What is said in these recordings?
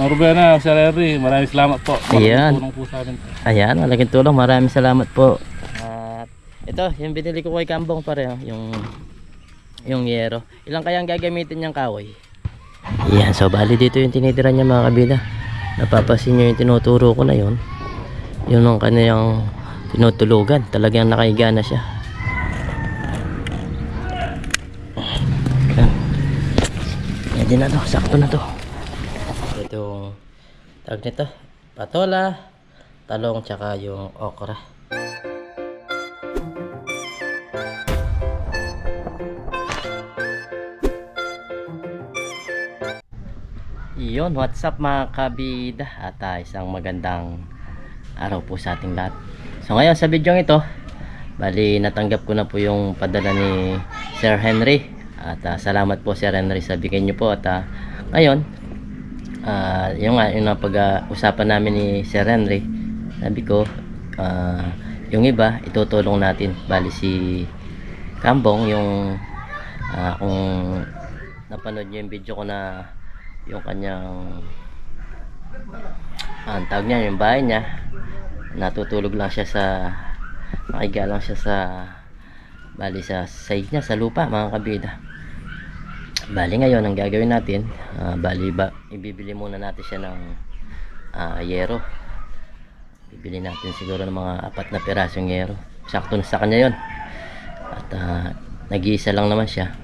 Marubena, Sir Henry, maraming salamat po. Ayan. Malaking tulong po sa amin. Ayan, malaking tulong. Maraming salamat po. At ito, yung binili ko kay Kambong pareho, yung yung yero. Ilang kayang gagamitin niyang kahoy? Ayan, so bali dito yung tinitira niya mga kabila. Napapasin niyo yung tinuturo ko na yun. Yun ang kanyang tinutulugan. Talagang nakahiga na siya. Ayan. Pwede na to, sakto na to. Tawag nito, patola, talong, tsaka yung okra. Iyon, what's up mga kabida at ah, isang magandang araw po sa ating lahat. So ngayon sa video ito, bali natanggap ko na po yung padala ni Sir Henry at ah, salamat po Sir Henry sa bigay niyo po at ah, ngayon ah yung nga yung napag-usapan namin ni Sir Henry. Sabi ko ah, yung iba itutulong natin. Bali si Kambong yung ah, kung napanood niyo yung video ko na yung kanyang ang tawag niya yung bahay niya natutulog lang siya sa nakiga lang siya sa bali sa side niya sa lupa mga kabida bali ngayon ang gagawin natin ah, bali ba ibibili muna natin siya ng ah, yero. Bibili natin siguro ng mga apat na pirasong yero. Sakto na sa kanya yon at ah, nag-iisa lang naman siya.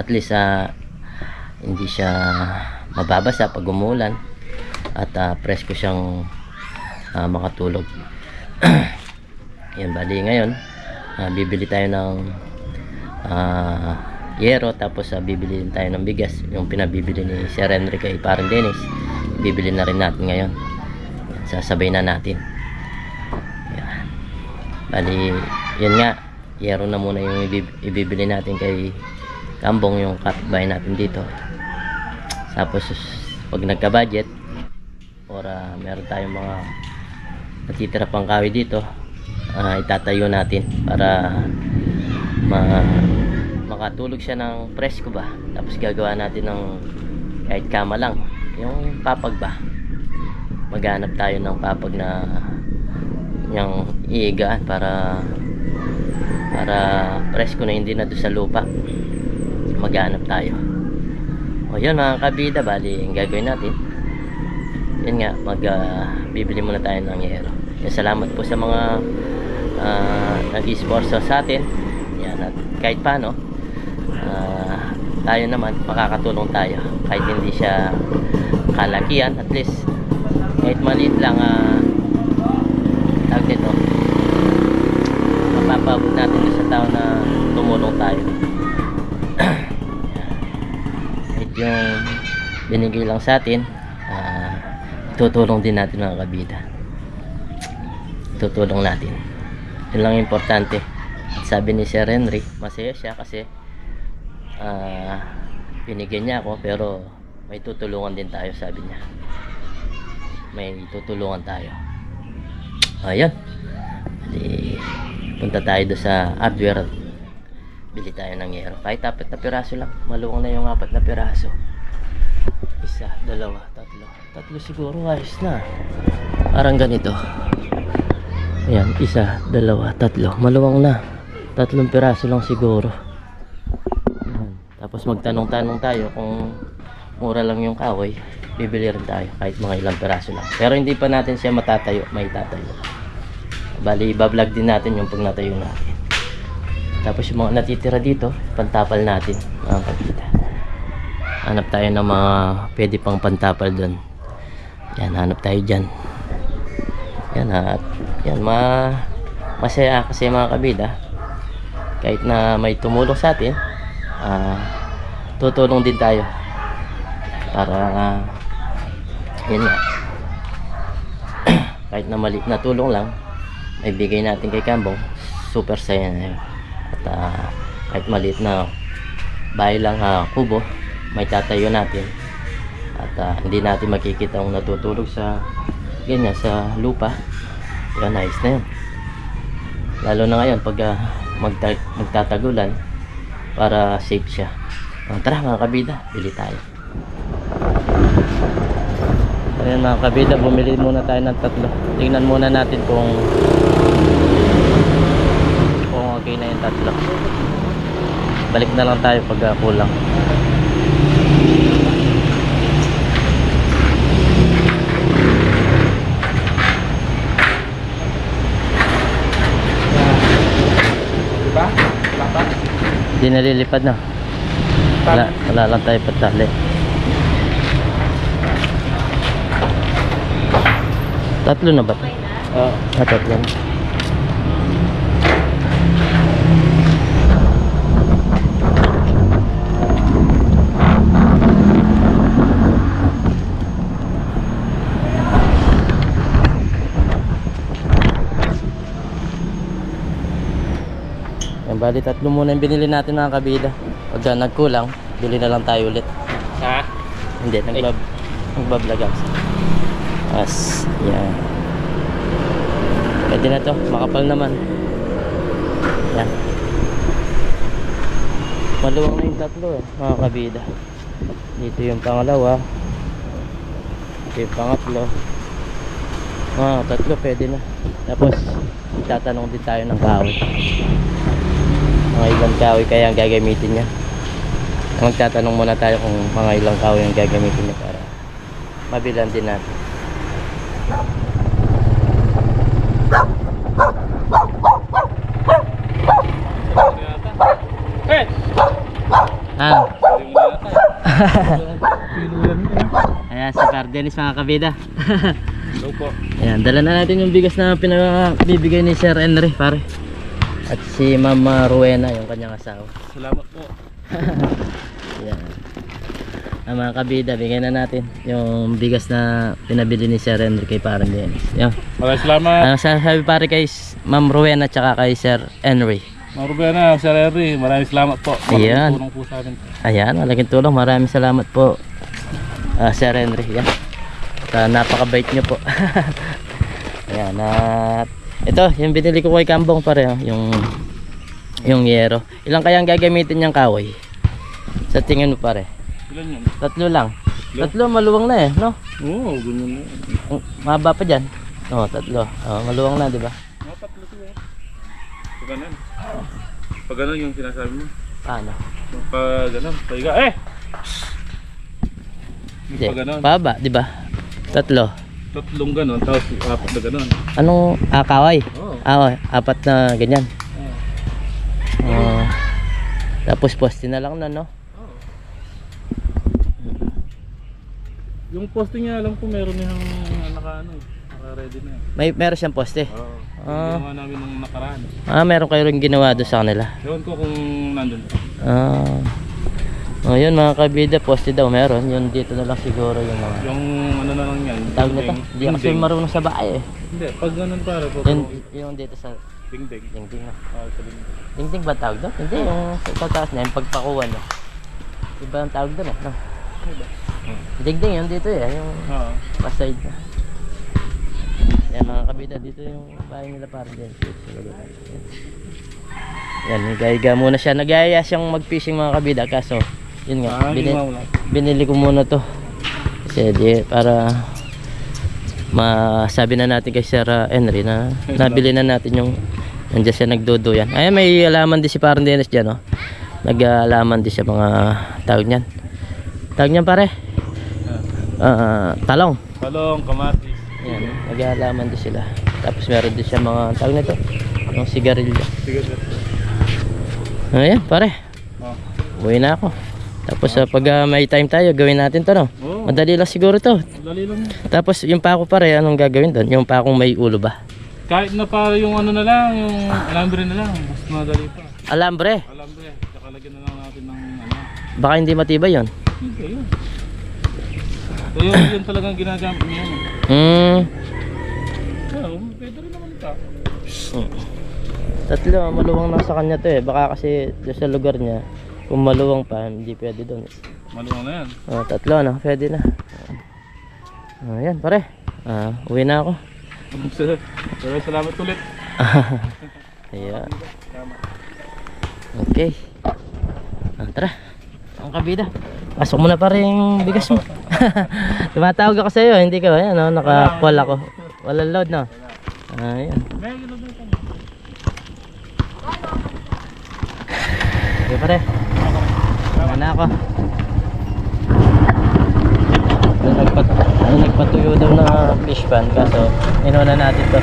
At least ah, hindi siya mababasa pag umulan. At ah, presko siyang ah, makatulog. Yan bali ngayon ah, bibili tayo ng ah, yero tapos ah, bibili din tayo ng bigas. Yung pinabibili ni Sir Henry kay parang Dennis. Bibili na rin natin ngayon. Sasabay na natin. Yan. bali yan nga. Yero na muna yung ibib- ibibili natin kay Kambong yung kapitbahay natin dito. Tapos pag nagka-budget or ah, meron tayong mga natitira pang kawi dito ah, itatayo natin para ma makatulog siya ng presko ba? Tapos gagawa natin ng kahit kama lang. Yung papag ba? Maghanap tayo ng papag na yung iigaan para para presko na hindi na doon sa lupa. Maghanap tayo. O yun mga kabida bali ang gagawin natin yun nga mag ah, bibili muna tayo ng yero. Yan, salamat po sa mga uh, nag-sponsor sa atin. Yan at kahit paano ah, tayo naman makakatulong tayo. Kahit hindi siya kalakihan at least kahit maliit lang uh, tawag nito mapapabot natin sa tao na tumulong tayo. Kahit yung binigay lang sa atin ah, tutulong din natin mga kabida. Tutulong natin. Yun lang importante. At sabi ni Sir Henry masaya siya kasi ah, binigyan niya ako pero may tutulungan din tayo sabi niya. May tutulungan tayo. Ayun. Di, punta tayo doon sa hardware. Bili tayo ng yero. Kahit apat na piraso lang. Maluwang na yung apat na piraso. Isa, dalawa, tatlo. Tatlo siguro ayos na. Parang ganito. Ayan, isa, dalawa, tatlo. Maluwang na. Tatlong piraso lang siguro. Tapos magtanong-tanong tayo kung mura lang yung kahoy bibili rin tayo kahit mga ilang piraso lang. Pero hindi pa natin siya matatayo may tatayo. Bali ibablog din natin yung pag natayo natin. Tapos yung mga natitira dito pantapal natin mga hanap tayo ng mga pwede pang pantapal doon yan hanap tayo dyan. Yan at yan ma masaya kasi mga kabida. Kahit na may tumulong sa atin ah, tutulong din tayo. Para ah, yun nga. Kahit na maliit na tulong lang may bigay natin kay Kambong super saya na yun. At ah, kahit maliit na bahay lang ha, kubo may tatayo natin. At ah, hindi natin makikita ang natutulog sa ganyan sa lupa. Yun nice na yun. Lalo na ngayon pag ah, magta- magtatagulan para safe siya Ah, tara mga kabida bili tayo Ayan mga kabida, bumili muna tayo ng tatlo. Tingnan muna natin kung kung okay na yung tatlo. Balik na lang tayo pag ah, kulang. Diba? Hindi nalilipad na. Wala, wala lang tayo patali. Tatlo na ba? Oo. Ah, tatlo na. Yan, bali tatlo muna yung binili natin mga kabida. Pagka nagkulang, bili na lang tayo ulit. Ha? Hindi, nagbab nagbablog ako. As, yan. Pwede na to, makapal naman. Yan. Maluwang na yung tatlo eh, mga kabida. Dito yung pangalawa. Dito yung pangatlo. Ah, tatlo pwede na. Tapos, itatanong din tayo ng kahoy. Mga ilang kahoy kaya ang gagamitin niya. Magtatanong muna tayo kung mga ilang kahoy ang gagamitin niya para mabilan din natin. Ah, ayan si Cardenis mga kabida. Hello po. ayan, dala na natin yung bigas na pinabibigay ni Sir Henry, pare. At si Mama Ruena, yung kanyang asawa. Salamat po. Ayan. Ah, mga kabida, bigyan na natin yung bigas na pinabili ni Sir Henry kay Parang Dennis. Yan. Maraming salamat. Ano sasabi pare kay Ma'am Rowena at saka kay Sir Henry? Mga Rubena, Sir Henry, maraming salamat po. Ayan. Malaking tulong po sa amin. Ayan, malaking tulong. Maraming salamat po. ah, Sir Henry. Yan. At, ah, napakabait niyo po. Ayan. At ito, yung binili ko kay Kambong pare. oh, Yung yung yero. Ilang kaya ang gagamitin niyang kahoy? Sa tingin mo pare? Ilan yun? Tatlo lang. Tatlo? Maluwang na eh, no? Oo, ganyan na. Ang Mahaba pa dyan. Oo, tatlo. Oo, maluwang na, di ba? Mga tatlo siguro. Pag ganun. Pag ganun yung sinasabi mo. Paano? Pag ganun. Pahiga. Eh! Yung Hindi. Pag ganun. Pahaba, di ba? Tatlo. Tatlong ganun, tapos apat na ganun. Anong ah, kaway? Oo. Ah, oh, apat na ganyan. Oo. Oo. tapos poste na lang na, no? Yung posting niya, alam ko meron niyang naka ano. Naka-ready na eh. May meron siyang poste. Oo. Ah. Ginawa namin nung nakaraan. Ah, meron kayo rin ginawa doon sa kanila. Ewan ko kung nandun pa. Ah. Oh, yun mga kabida, poste daw meron. Yun dito na lang siguro yung mga Yung ano na lang yan. tawag nito. Hindi ako kasi marunong sa bahay eh. Hindi, pag ganun pare. Pag Yun, yung dito sa dingding. dingding na. Ah, sa dingding. Dingding ba tawag doon? Hindi, yung sa taas na, yung pagpakuha no. Iba ang tawag doon eh, no? Dingding yun dito eh, yung Oo. paside na. Yan mga kabida, dito yung bahay nila para din. Yan, nagaiga muna siya. Nagaya siyang mag-fishing mga kabida, kaso yun nga, Ah, binili, lang. binili ko muna to. Kasi di, para masabi na natin kay Sir Henry na nabili na natin yung nandiyan siya nagduduyan. Ay, may alaman din si parang Dennis dyan, no? Nag-alaman din siya mga tawag niyan. Tawag niyan pare? Ah, talong. Talong, kamatis. Yan, nag-aalaman din sila. Tapos meron din siya mga tawag nito, yung sigarilyo. Sir. Ayan, pare. Oh. Uwi na ako. Tapos ah, pag ah, may time tayo, gawin natin to, no? Madali lang siguro to. Dali lang. Tapos yung pako pare, anong gagawin doon? Yung pakong may ulo ba? Kahit na para yung ano na lang, yung alambre na lang. Mas madali pa. Alambre. Alambre. Tsaka lagyan na lang natin ng ano. Baka hindi matibay yon. Hindi, yun. So yun, yun talagang ginagamit niya. Hmm. Oo, pwede rin naman ito. Tatlo, maluwang na sa kanya to eh. Baka kasi doon sa lugar niya, kung maluwang pa, hindi pwede doon. Maluwang na yan. Oh, tatlo, no? Pwede na. Oh, ayan, pare. Ah, uwi na ako. Maraming salamat ulit. Ayan. Okay. Ah, tara. Ang kabida. Pasok mo na pare yung bigas mo. Tumatawag ako sa iyo, hindi ko. Ayan, no, naka-call ako. Walang load, no? Ayan. Okay, pare. Wala na ako. May Nagpat may nagpatuyo daw na fish pan kaso inuna natin to.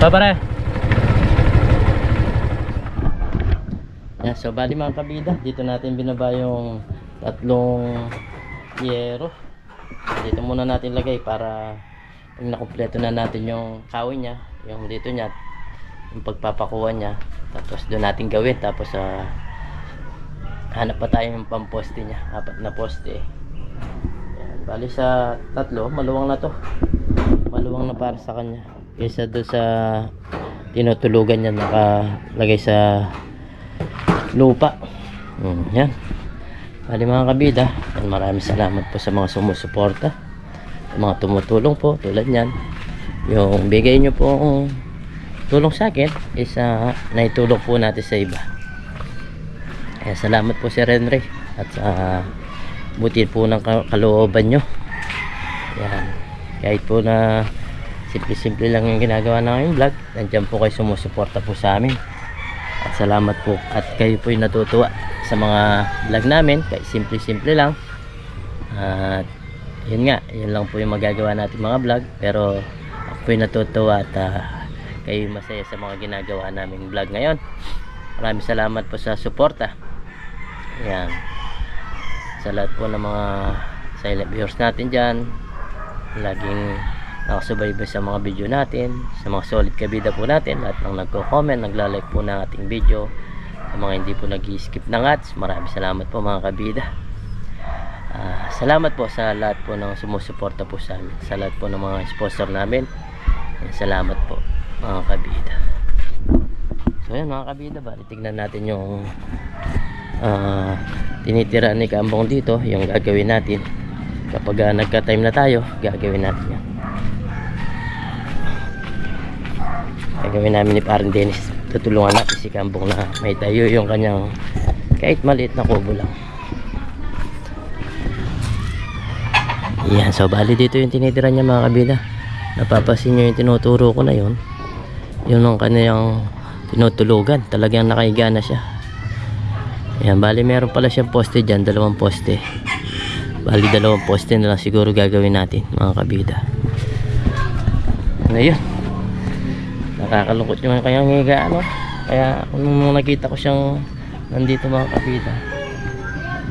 Pa pare. Yeah, so bali mga kabida, dito natin binaba yung tatlong yero. Dito muna natin lagay para pag nakumpleto na natin yung kawin niya, yung dito niya, yung pagpapakuha niya, tapos doon natin gawin, tapos ah hanap pa tayo yung pamposte niya, apat na poste. Yan, bali sa tatlo, maluwang na to. Maluwang na para sa kanya. Kaysa doon sa tinutulugan niya nakalagay sa lupa. Mm, yan. Bali mga kabida, maraming salamat po sa mga sumusuporta mga tumutulong po tulad niyan yung bigay nyo po tulong sa akin is uh, naitulong po natin sa iba. Kaya salamat po Sir Henry. At sa buti po ng ka- kalooban nyo. Yan. Kahit po na simple-simple lang yung ginagawa namin vlog nandiyan po kayo sumusuporta po sa amin. At salamat po. At kayo po yung natutuwa sa mga vlog namin kahit simple-simple lang. At yun nga, yun lang po yung magagawa natin mga vlog. Pero ako po yung natutuwa at ah, kayo masaya sa mga ginagawa naming vlog ngayon maraming salamat po sa suporta yan sa lahat po ng mga silent viewers natin dyan laging nakasubaybay sa mga video natin sa mga solid kabida po natin lahat ng nagko-comment, nagla-like po ng ating video sa mga hindi po nag-skip ng ads maraming salamat po mga kabida Ah, salamat po sa lahat po ng sumusuporta po sa amin. Sa lahat po ng mga sponsor namin. Salamat po mga kabida. So yun mga kabida, bali tignan natin yung ah, tinitira ni Kambong dito, yung gagawin natin. Kapag ah, nagka-time na tayo, gagawin natin yan. Gagawin namin ni Parang Dennis. Tutulungan natin si Kambong na may tayo yung kanyang kahit maliit na kubo lang. Yan, so bali dito yung tinitira niya mga kabila. Napapasin nyo yung tinuturo ko na yun. Yun ang kanyang tinutulugan. Talagang nakahiga na siya. Yan, bali meron pala siyang poste dyan, dalawang poste. Bali dalawang poste na lang siguro gagawin natin mga kabida. Ngayon, nakakalungkot yung kanyang higa ano. Kaya nung nakita ko siyang nandito mga kabida,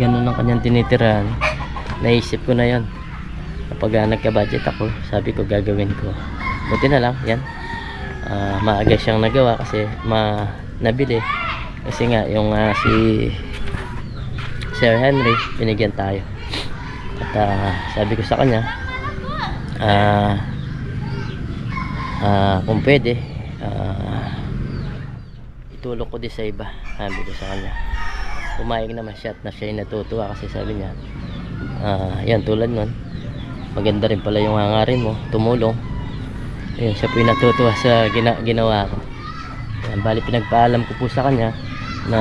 ganun ang kanyang tinitirahan. Naisip ko na yon kapag uh, nagka-budget ako sabi ko gagawin ko buti na lang yan Ah, maaga siyang nagawa kasi ma nabili. Kasi nga yung ah, si Sir Henry binigyan tayo. At ah, sabi ko sa kanya ah ah, kung pwede ah, itulong ko din sa iba sabi ko sa kanya. Pumayag naman siya at na siya yung natutuwa kasi sabi niya ah, yan tulad nun. Maganda rin pala yung hangarin mo tumulong ayun siya po yung natutuwa sa gina ginawa ko. Yan, bali pinagpaalam ko po sa kanya na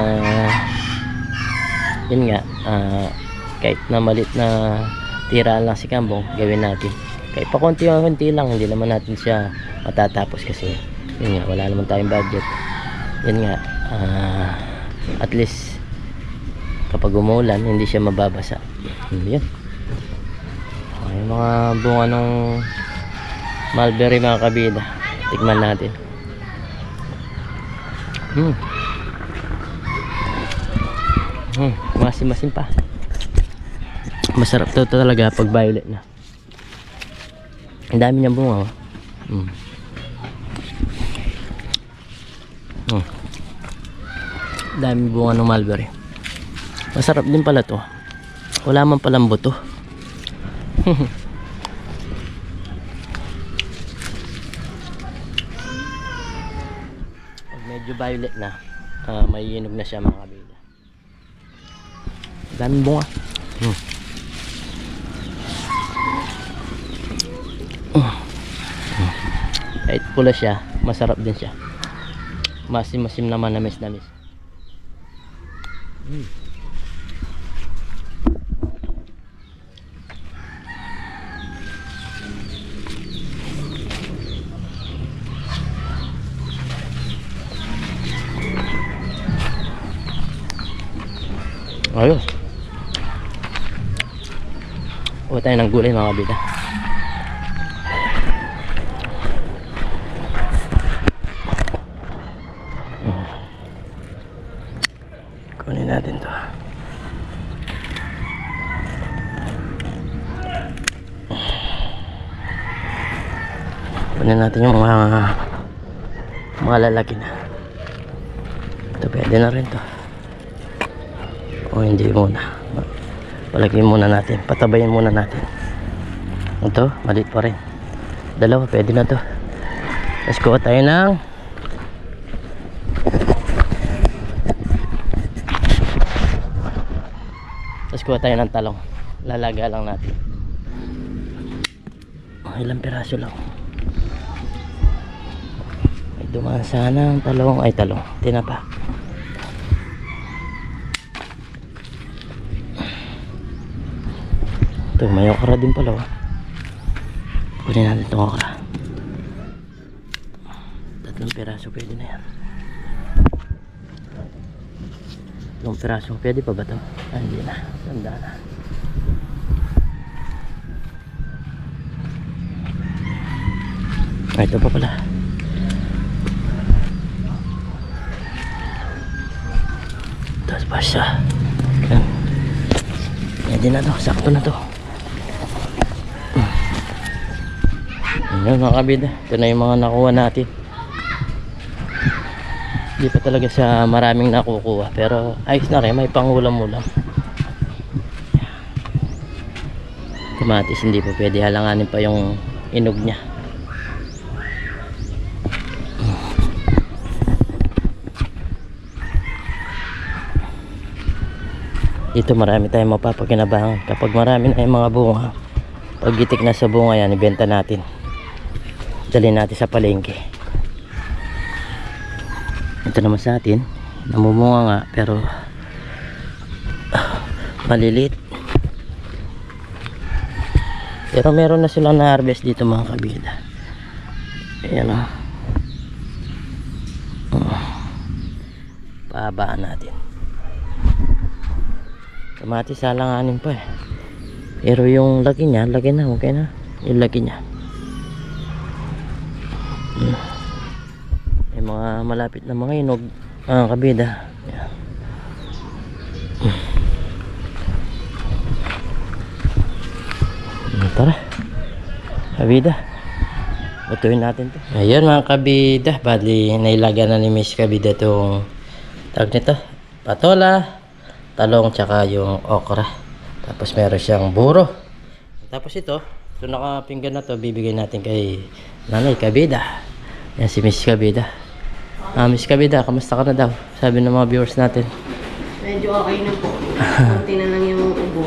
yun nga ah, kahit na malit na tiraan lang si Kambong gawin natin. Kahit pa konti-konti lang hindi naman natin siya matatapos kasi yun nga wala naman tayong budget. Yun nga ah, at least kapag umulan hindi siya mababasa. Hmm, yun. Ay, mga bunga ng mulberry mga kabida. Tikman natin. Hmm. Hmm, masim-masim pa. Masarap to, to talaga pag violet na. Ang dami niyang bunga. Oh. Hmm. Hmm. Dami bunga ng mulberry. Masarap din pala to. Wala man palang buto. medyo violet na, ah, may inog na siya mga kabila. Daming bunga. Hmm. Mm. Hmm. Kahit pula siya, masarap din siya. Masim-masim naman namis namis. Mm. Ayos. Huwag tayo ng gulay mga kabida. Kunin natin to. Kunin natin yung mga mga lalaki na. Ito pwede na rin to. O hindi muna. Palagyan muna natin. Patabayin muna natin. Ito, maliit pa rin. Dalawa, pwede na to. Let's go tayo ng Tapos kuha tayo ng talong. Lalaga lang natin. Oh, ilang piraso lang. May dumaan sana ang talong. Ay, talong. Tinapa. Ito, may okra din pala. Oh. Kunin natin itong okra. Tatlong piraso pwede na yan. Tatlong piraso pwede pa ba ito? Ah, hindi na. Tanda na. Ah, ito pa pala. Tapos pa siya. Yan. Pwede na to. Sakto na to. Ayan mga kabida. Ito na yung mga nakuha natin. Hindi pa talaga sa maraming nakukuha. Pero ayos na rin. May pangulam-ulam. Kamatis hindi pa pwede halanganin pa yung inog niya. Dito marami tayong mapapakinabangan. Kapag marami na yung mga bunga, pag itik na sa bunga yan, ibenta natin. Dali natin sa palengke. Ito naman sa atin, namumunga nga, pero ah, malilit. Pero meron na silang na-harvest dito mga kabida. Ayan o. Oh. Pahabaan natin. Kamatis salanganin pa eh. Pero yung laki niya, laki na, okay na. Yung laki niya. Hmm. May mga malapit na mga inog. Ah, kabida. Yan. Hmm, Tara. Kabida. Butuin natin to. Ayan mga kabida. Bali, nailagan na ni Miss Kabida itong tawag nito. Patola, talong, tsaka yung okra. Tapos meron siyang buro. Tapos ito, ito nakapinggan na to, bibigay natin kay Nanay Kabida. Yan si Miss Kabida. Ah, Miss Kabida, kamusta ka na daw? Sabi ng mga viewers natin. Medyo okay na po. Kunti na lang yung ubo.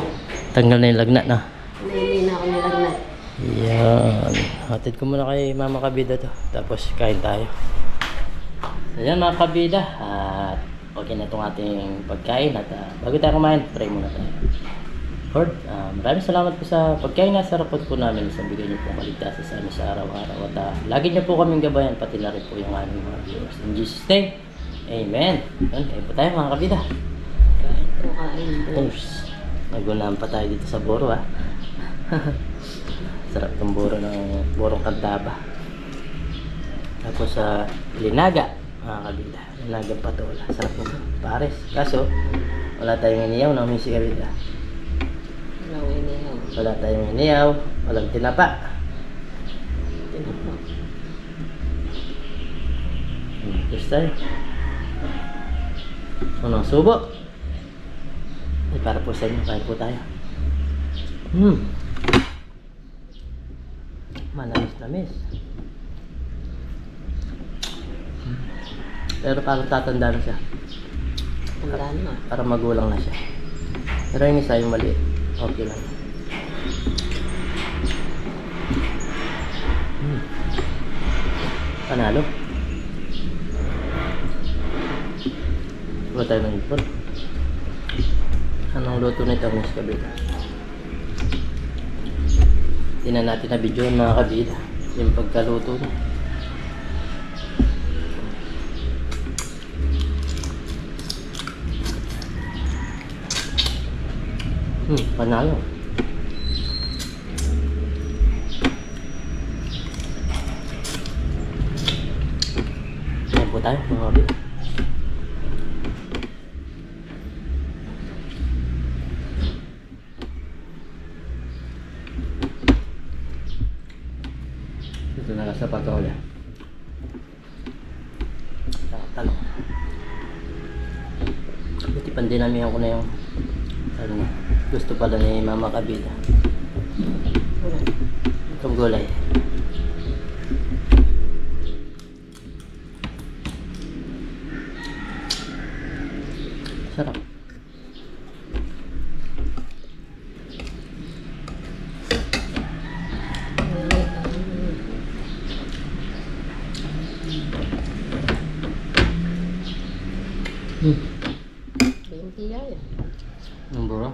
Tanggal na yung lagnat na. Hindi na ako nilagnat. Yan. Hatid ko muna kay Mama Kabida to. Tapos kain tayo. So yan mga kabida. At okay na itong ating pagkain. At ah, bago tayo kumain, pray muna tayo. Lord, ah, maraming salamat po sa pagkain na sarapot po namin sa bigay niyo po kaligtasan sa amin sa araw-araw. At ah, lagi niyo po kaming gabayan, pati na rin po yung aming mga viewers. In Jesus' name, Amen. Yan, kain po tayo mga kabida. Kahit po kain po. Nagunahan pa tayo dito sa buro ah. Sarap tong buro ng burong kantaba. Tapos sa linaga, mga kabida. Linagang patola. Sarap nito. Pares. Kaso, wala tayong iniyaw na kabida. Walang inihaw. Wala tayong iniyaw. Walang tinapa. Tinapa. Gusto tayo. Unang subo. Ay, para po sa inyo. Kain po tayo. Hmm. Manamis-namis. Pero parang tatanda na siya. Tanda na. Parang magulang na siya. Pero yung isa yung maliit. Okay lang. Hmm. Panalo. Diba tayo ng ipon? Anong luto nito, Miss Kabida? Hindi na natin na video mga kabida. Yung pagkaluto niya. Hmm, panalo. Ayan po tayo mga kabida. Dito na lang sa patola. Talong. Buti pandinamihan ko na yung ano na, gusto pala ni Mama Kabila. Itong gulay. Sarap. Hmm. Hindi yan. Ang bro.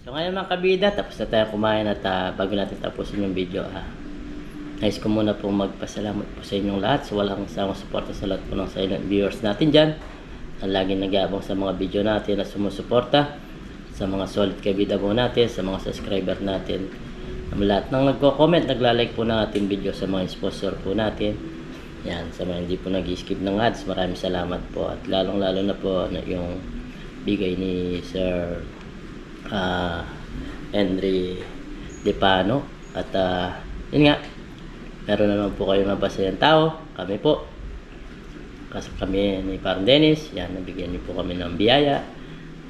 So ngayon mga kabida, tapos na tayo kumain at ah, bago natin tapusin yung video, ah, nais ko muna po magpasalamat po sa inyong lahat sa walang sawang suporta sa lahat po ng silent viewers natin dyan. Ang laging nag-aabang sa mga video natin at sumusuporta sa mga solid kabida po natin, sa mga subscriber natin. Ang lahat ng nagko-comment, nagla-like po ng ating video sa mga sponsor po natin. Yan, sa mga hindi po nag-skip ng ads, maraming salamat po. At lalong-lalo na po na yung bigay ni Sir ah Henry Depano. At ah, yun nga, meron naman po kayo mabasayang tao. Kami po. Kasi kami ni Parang Dennis. Yan, nabigyan niyo po kami ng biyaya.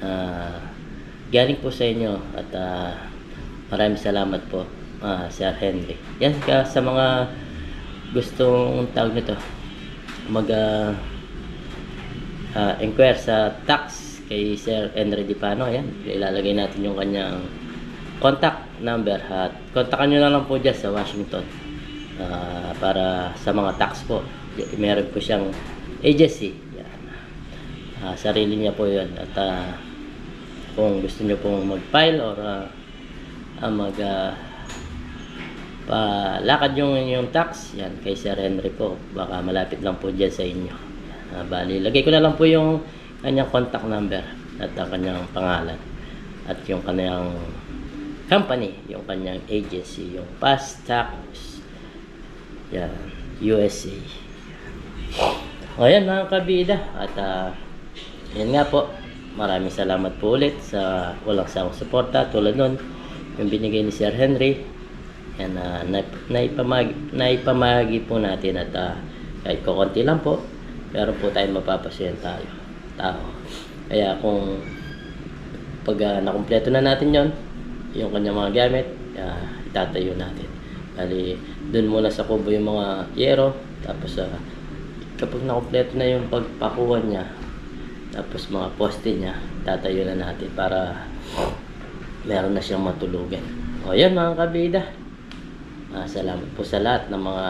Ah, galing po sa inyo. At ah, maraming salamat po, ah, Sir Henry. Yan, ka, sa mga gustong tawag nito mag ah, ah, inquire sa tax kay Sir Henry Dipano ayan ilalagay natin yung kanyang contact number at kontakan nyo na lang po dyan sa Washington Ah, para sa mga tax po. Meron po siyang agency. Yan. Ah, sarili niya po yun. At ah, kung gusto nyo pong mag-file or ah, mag ah, palakad yung yung tax yan kay Sir Henry po. Baka malapit lang po dyan sa inyo. Ah, bali lagay ko na lang po yung kanyang contact number at ang kanyang pangalan at yung kanyang company yung kanyang agency yung past tax yan USA o yan mga kabida. At ah, yan nga po maraming salamat po ulit sa walang sawang suporta. Tulad nun yung binigay ni Sir Henry yan naip- naipamagi, naipamagi po natin at ah, kahit kukunti lang po meron po tayong mapapasyahan tayo tao. Kaya kung pag ah, nakumpleto na natin yon yung kanyang mga gamit ah, itatayo natin bali dun muna sa kubo yung mga yero tapos ah, kapag nakumpleto na yung pagpakuha niya tapos mga poste niya tatayo na natin para meron na siyang matulugan o yan mga kabida Ah, salamat po sa lahat ng mga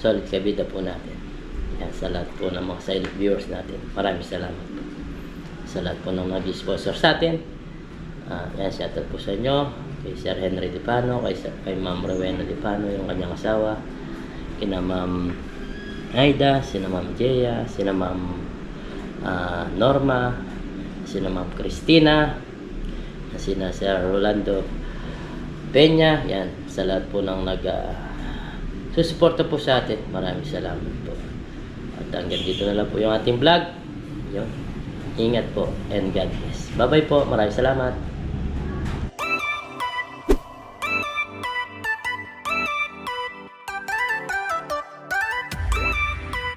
solid kabida po natin. Yan, sa lahat po ng mga silent viewers natin. Maraming salamat po. Sa lahat po ng nag-sponsor sa atin. Ah, yan, shoutout po sa inyo. Kay Sir Henry Dipano, kay, Sir- kay Ma'am Rowena Dipano, yung kanyang asawa. Kina Ma'am Aida, sina Ma'am Jeya, sina Ma'am ah, Norma, sina Ma'am Christina, sina Sir Rolando Peña, yan, sa lahat po ng nag uh, susuporta po sa atin. Maraming salamat po. At hanggang dito na lang po yung ating vlog. Yun. Ingat po and God bless. Bye-bye po. Maraming salamat.